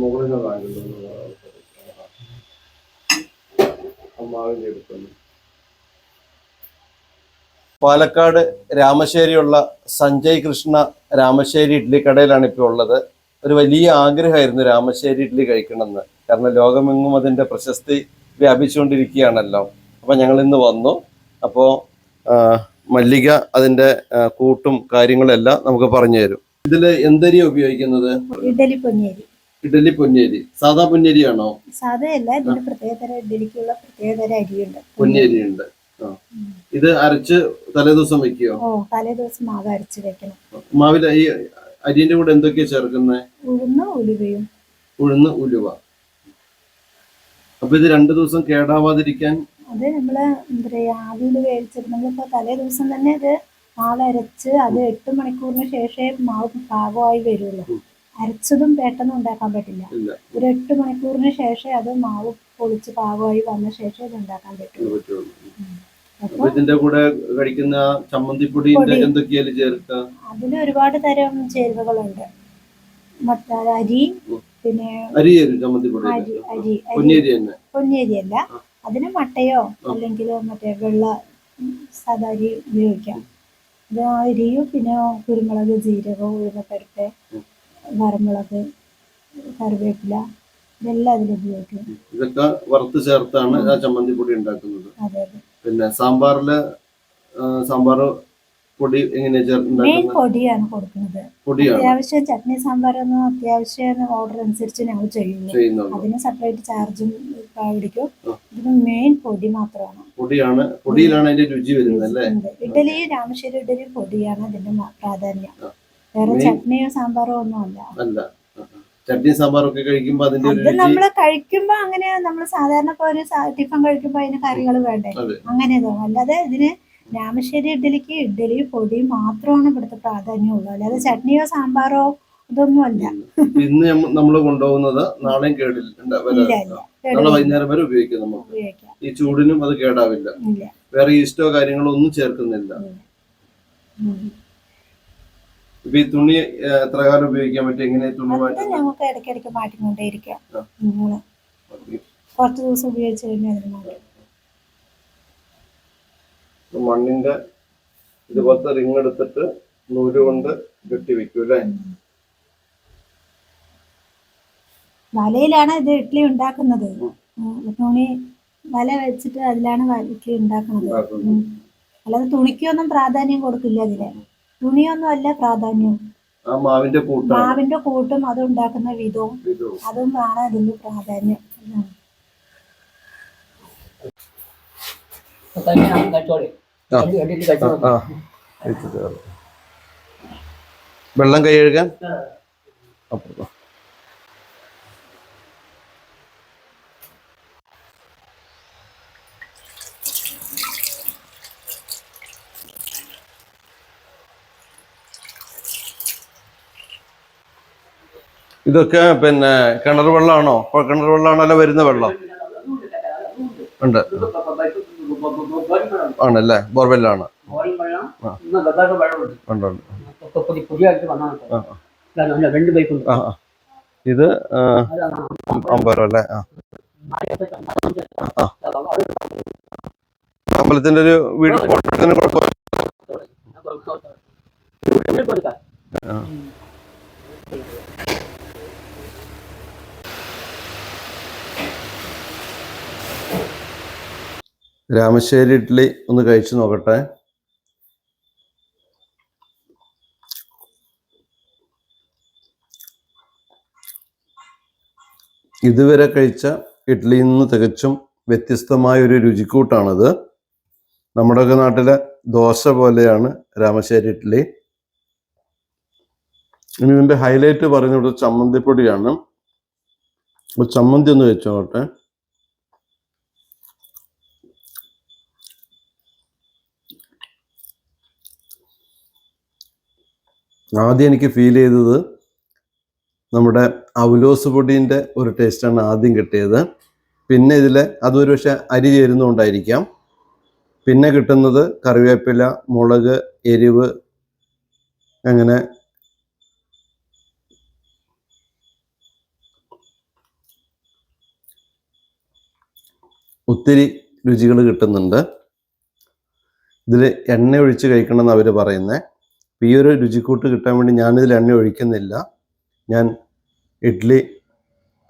മുകളിൽ നിന്ന് അമ്മാവിന്റെ അടുത്തുനിന്ന് പാലക്കാട് രാമശ്ശേരിയുള്ള സഞ്ജയ് കൃഷ്ണ രാമശ്ശേരി ഇഡ്ഡലി കടയിലാണ് ഇപ്പോൾ ഉള്ളത്. ഒരു വലിയ ആഗ്രഹമായിരുന്നു രാമശ്ശേരി ഇഡ്ഡലി കഴിക്കണമെന്ന്. കാരണം ലോകമെങ്ങും അതിന്റെ പ്രശസ്തി വ്യാപിച്ചുകൊണ്ടിരിക്കുകയാണല്ലോ. അപ്പൊ ഞങ്ങൾ ഇന്ന് വന്നു. അപ്പോൾ മല്ലിക അതിന്റെ കൂട്ടും കാര്യങ്ങളെല്ലാം നമുക്ക് പറഞ്ഞു തരും. ഇതിൽ എന്തരിയാ ഉപയോഗിക്കുന്നത്? ഇഡലി പൊന്നേരി ഇഡലി പൊന്നേരി സാധാ പൊന്നേരിയാണോ സാധായല്ല ഇതിന് പ്രത്യേകതര ഇഡലിക്കുള്ള പ്രത്യേകതര അരിയുണ്ട്. പൊന്നേരി ഉണ്ട് ഇത് അരച്ച് തലേദിവസം വെക്കുകയോ ഓ തലേ ദിവസം മാവ് അരച്ച് വെക്കണം. മാവിൽ ഈ അരിന്റെ കൂടെ എന്തൊക്കെയാ ചേർക്കുന്നത് ഉഴുന്ന് ഉലുവയും. ഉഴുന്ന് ഉലുവ. അപ്പൊ ഇത് രണ്ടു ദിവസം കേടാവാതിരിക്കാൻ അത് നമ്മൾ എന്താ പറയാ ആവിയിൽ വേവിച്ചിട്ട് നമ്മളിപ്പോ തലേ ദിവസം തന്നെ ഇത് മാവ് അരച്ച് അത് എട്ട് മണിക്കൂറിന് ശേഷമേ മാവ് പാകമായി വരുള്ളൂ. അരച്ചതും പെട്ടെന്ന് ഉണ്ടാക്കാൻ പറ്റില്ല. ഒരു എട്ട് മണിക്കൂറിന് ശേഷമേ അത് മാവ് പൊളിച്ച് പാകമായി വന്ന ശേഷം ഇത് ഉണ്ടാക്കാൻ പറ്റുള്ളൂ. അപ്പൊ അപ്പൊ ഇതിന്റെ കൂടെ കഴിക്കുന്ന ചമ്മന്തിപ്പൊടിന്റെ പൊടി. ചേർക്കുക അതിൽ ഒരുപാട് തരം ചേരുവകളുണ്ട്. അരി പിന്നെ അരി അരി അരി തന്നെ? പൊന്നിയരിയല്ല അതിന് മട്ടയോ അല്ലെങ്കിൽ മറ്റേ വെള്ള സാധാ അരി ഉപയോഗിക്കാം. അത് ആ അരിയും പിന്നെ കുരുമുളക് ജീരകം ഉഴുന്നപ്പരുപ്പ് വറമുളക് കറിവേപ്പില ഇതെല്ലാം അതിൽ ഉപയോഗിക്കും. ഇതൊക്കെ വറുത്ത് ചേർത്താണ് ആ ചമ്മന്തിപ്പൊടി ഉണ്ടാക്കുന്നത്. അതെ അതെ. പിന്നെ സാമ്പാറിൽ സാമ്പാർ പൊടി മെയിൻ പൊടിയാണ് കൊടുക്കുന്നത്. അത്യാവശ്യം ചട്നി സാമ്പാർ ഒന്നും അത്യാവശ്യം ഓർഡർ അനുസരിച്ച് ഞങ്ങൾ ചെയ്യുന്നു. അതിന് സെപ്പറേറ്റ് ചാർജും ആ. ഇതിന് മെയിൻ പൊടി മാത്രമാണ്. പൊടിയാണ് പൊടിയിലാണ് അതിന്റെ രുചി വരുന്നത് അല്ലേ? ഇഡലി രാമശ്ശേരി ഇഡലി പൊടിയാണ് അതിന്റെ പ്രാധാന്യം. വേറെ ചട്നിയോ സാമ്പാറോ ഒന്നും അല്ല. ചട്നി സാമ്പാറൊക്കെ കഴിക്കുമ്പോ അതിന്റെ അത് രുചി നമ്മൾ കഴിക്കുമ്പോ അങ്ങനെ നമ്മൾ സാധാരണ ഇപ്പൊ ഒരു ടിഫൻ കഴിക്കുമ്പോ അതിന് കറികൾ വേണ്ടേ. അങ്ങനെ തോന്നും അല്ലാതെ ഇതിന് രാമശ്ശേരി ഇഡലിക്ക് ഇഡലി പൊടി മാത്രമാണ് ഇവിടുത്തെ പ്രാധാന്യമുള്ളൂ അല്ലാതെ ചട്നിയോ സാമ്പാറോ ഇതൊന്നും അല്ല ഇന്ന് നമ്മൾ കൊണ്ടുപോകുന്നത് നാളെയും കേടില്ല. നാളെ വൈകുന്നേരം വരെ ഉപയോഗിക്കാം നമുക്ക്. ഈ ചൂടിനും അത് കേടാവില്ല. വേറെ ഈസ്റ്റോ കാര്യങ്ങളോ ഒന്നും ചേർക്കുന്നില്ല. ഇപ്പൊ ഈ തുണി എത്ര കാലം ഉപയോഗിക്കാൻ പറ്റും? എങ്ങനെ തുണി മാറ്റി ഞങ്ങൾക്ക് ഇടയ്ക്കിടയ്ക്ക് മാറ്റിക്കൊണ്ടേയിരിക്കാം കുറച്ച് ദിവസം ഉപയോഗിച്ച് കഴിഞ്ഞാൽ മണ്ണിന്റെ ഇതുപോലത്തെ റിങ് എടുത്തിട്ട് നൂൽ കൊണ്ട് കെട്ടി വെക്കും അല്ലേ? വലയിലാണ് ഇത് ഇഡ്ഡലി ഉണ്ടാക്കുന്നത്. തുണി വല വെച്ചിട്ട് അതിലാണ് ഇഡ്ഡലി ഉണ്ടാക്കുന്നത്. അല്ലാതെ തുണിക്കൊന്നും പ്രാധാന്യം കൊടുക്കില്ല അതിൽ തുണിയൊന്നും അല്ല പ്രാധാന്യം. ആ മാവിന്റെ കൂട്ടാണ്. മാവിന്റെ കൂട്ടും അത് ഉണ്ടാക്കുന്ന വിധവും അതും ആണ് അതിന്റെ പ്രാധാന്യം. വെള്ളം കൈ കഴുകാൻ? അപ്പുറത്തോ. ഇതൊക്കെ പിന്നെ കിണർ വെള്ളമാണോ? കിണർ വെള്ളമാണോ അല്ല വരുന്ന വെള്ളം. ഉണ്ട്. ആണല്ലേ? ബോർവെല്ലാണ്. ഇത് ആ അമ്പലത്തിന്റെ ഒരു വീട് കുഴപ്പമില്ല രാമശ്ശേരി ഇഡ്ഡലി ഒന്ന് കഴിച്ചു നോക്കട്ടെ. ഇതുവരെ കഴിച്ച ഇഡ്ഡലിയിൽ നിന്ന് തികച്ചും വ്യത്യസ്തമായ ഒരു രുചിക്കൂട്ടാണിത്. നമ്മുടെയൊക്കെ നാട്ടിലെ ദോശ പോലെയാണ് രാമശ്ശേരി ഇഡ്ഡലി ഇനി ഇതിന്റെ ഹൈലൈറ്റ് പറയുന്നത് ചമ്മന്തിപ്പൊടിയാണ്. ചമ്മന്തി ഒന്ന് വെച്ചോട്ടെ ആദ്യം എനിക്ക് ഫീൽ ചെയ്തത് നമ്മുടെ അവലോസ് പൊടീന്റെ ഒരു ടേസ്റ്റാണ് ആദ്യം കിട്ടിയത്. പിന്നെ ഇതിൽ അതൊരു പക്ഷേ അരി ചേരുന്നുകൊണ്ടായിരിക്കാം പിന്നെ കിട്ടുന്നത് കറിവേപ്പില മുളക് എരിവ് അങ്ങനെ ഒത്തിരി രുചികൾ കിട്ടുന്നുണ്ട്. ഇതിൽ എണ്ണ ഒഴിച്ച് കഴിക്കണമെന്ന് അവർ പറയുന്നത് ഈ ഒരു രുചിക്കൂട്ട് കിട്ടാൻ വേണ്ടി ഞാനിതിൽ എണ്ണ ഒഴിക്കുന്നില്ല. ഞാൻ ഇഡ്ഡലി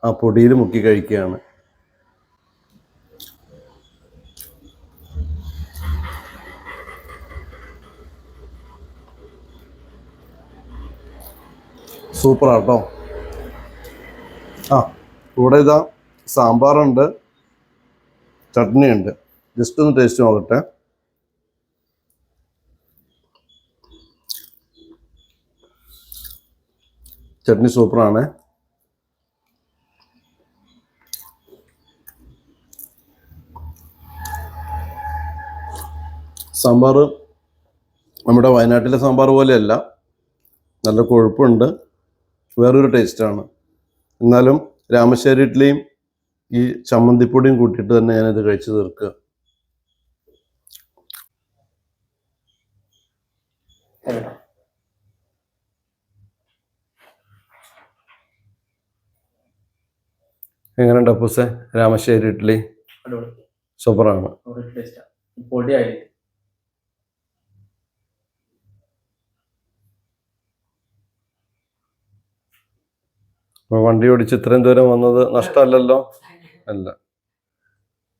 ആ പൊടിയിൽ മുക്കി കഴിക്കുകയാണ്. സൂപ്പർ ആട്ടോ ആ കൂടെ ഇതാ സാമ്പാറുണ്ട് ചട്നിയുണ്ട്. ജസ്റ്റ് ഒന്ന് ടേസ്റ്റ് നോക്കട്ടെ. ചട്നി സൂപ്പറാണ്. സാമ്പാർ നമ്മുടെ വയനാട്ടിലെ സാമ്പാർ പോലെയല്ല. നല്ല കൊഴുപ്പുണ്ട്. വേറൊരു ടേസ്റ്റാണ്. എന്നാലും രാമശ്ശേരി ഇഡ്ഡലിയും ഈ ചമ്മന്തിപ്പൊടിയും കൂട്ടിയിട്ട് തന്നെ ഞാനിത് കഴിച്ചു തീർക്കുക. എങ്ങനെയുണ്ട് അപ്പൂസെ? രാമശ്ശേരി ഇഡ്ഡലി അടിപൊളി. സൂപ്പറാണ്. വണ്ടി ഓടിച്ച് ഇത്രയും ദൂരം വന്നത് നഷ്ടമല്ലല്ലോ? അല്ല.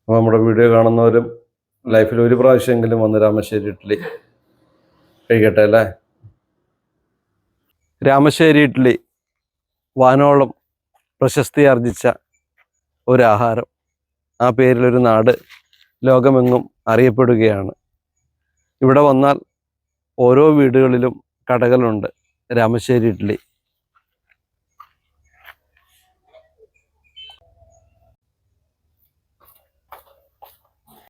അപ്പൊ നമ്മുടെ വീഡിയോ കാണുന്നവരും ലൈഫിൽ ഒരു പ്രാവശ്യമെങ്കിലും വന്ന് രാമശ്ശേരി ഇഡ്ഡലി കഴിക്കട്ടെ അല്ലേ? രാമശ്ശേരി ഇഡ്ഡലി വാനോളം പ്രശസ്തി ആർജിച്ച ഒരു ആഹാരം ആ പേരിലൊരു നാട് ലോകമെങ്ങും അറിയപ്പെടുകയാണ്. ഇവിടെ വന്നാൽ ഓരോ വീടുകളിലും കടകളുണ്ട്. രാമശ്ശേരി ഇഡ്ഡലി